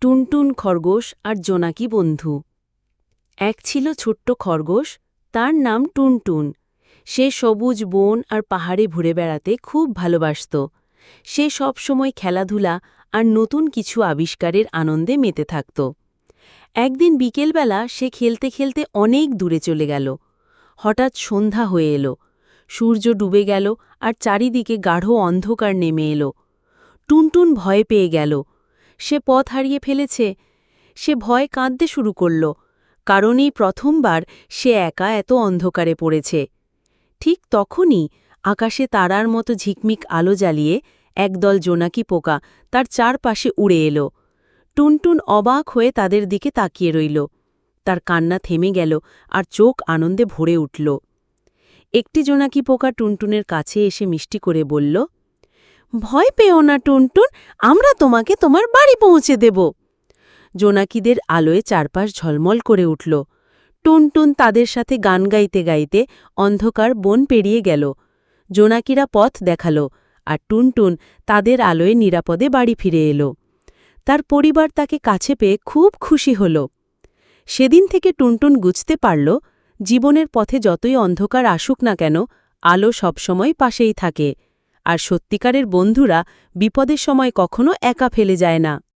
টুনটুন খরগোশ আর জোনাকি বন্ধু। এক ছিল ছোট্ট খরগোশ, তার নাম টুনটুন। সে সবুজ বন আর পাহাড়ে ঘুরে বেড়াতে খুব ভালোবাসত। সে সব সময় খেলাধুলা আর নতুন কিছু আবিষ্কারের আনন্দে মেতে থাকত। একদিন বিকেলবেলা সে খেলতে খেলতে অনেক দূরে চলে গেল। হঠাৎ সন্ধ্যা হয়ে এলো। সূর্য ডুবে গেল আর চারিদিকে গাঢ় অন্ধকার নেমে এলো। টুনটুন ভয় পেয়ে গেল। সে পথ হারিয়ে ফেলেছে। সে ভয় কাঁদতে শুরু করল কারণ এই প্রথমবার সে একা এত অন্ধকারে পড়েছে। ঠিক তখনই আকাশে তারার মতো ঝিকমিক আলো জ্বালিয়ে একদল জোনাকি পোকা তার চারপাশে উড়ে এলো। টুনটুন অবাক হয়ে তাদের দিকে তাকিয়ে রইল। তার কান্না থেমে গেল আর চোখ আনন্দে ভরে উঠল। একটি জোনাকি পোকা টুনটুনের কাছে এসে মিষ্টি করে বলল ভয় পেও না, টুনটুন। আমরা তোমাকে তোমার বাড়ি পৌঁছে দেব। জোনাকিদের আলোয় চারপাশ ঝলমল করে উঠল। টুনটুন তাদের সাথে গান গাইতে গাইতে অন্ধকার বন পেরিয়ে গেল। জোনাকিরা পথ দেখাল আর টুনটুন তাদের আলোয় নিরাপদে বাড়ি ফিরে এলো। তার পরিবার তাকে কাছে পেয়ে খুব খুশি হল। সেদিন থেকে টুনটুন বুঝতে পারল, জীবনের পথে যতই অন্ধকার আসুক না কেন, আলো সবসময় পাশেই থাকে। আর সত্যিকারের বন্ধুরা বিপদের সময় কখনো একা ফেলে যায় না।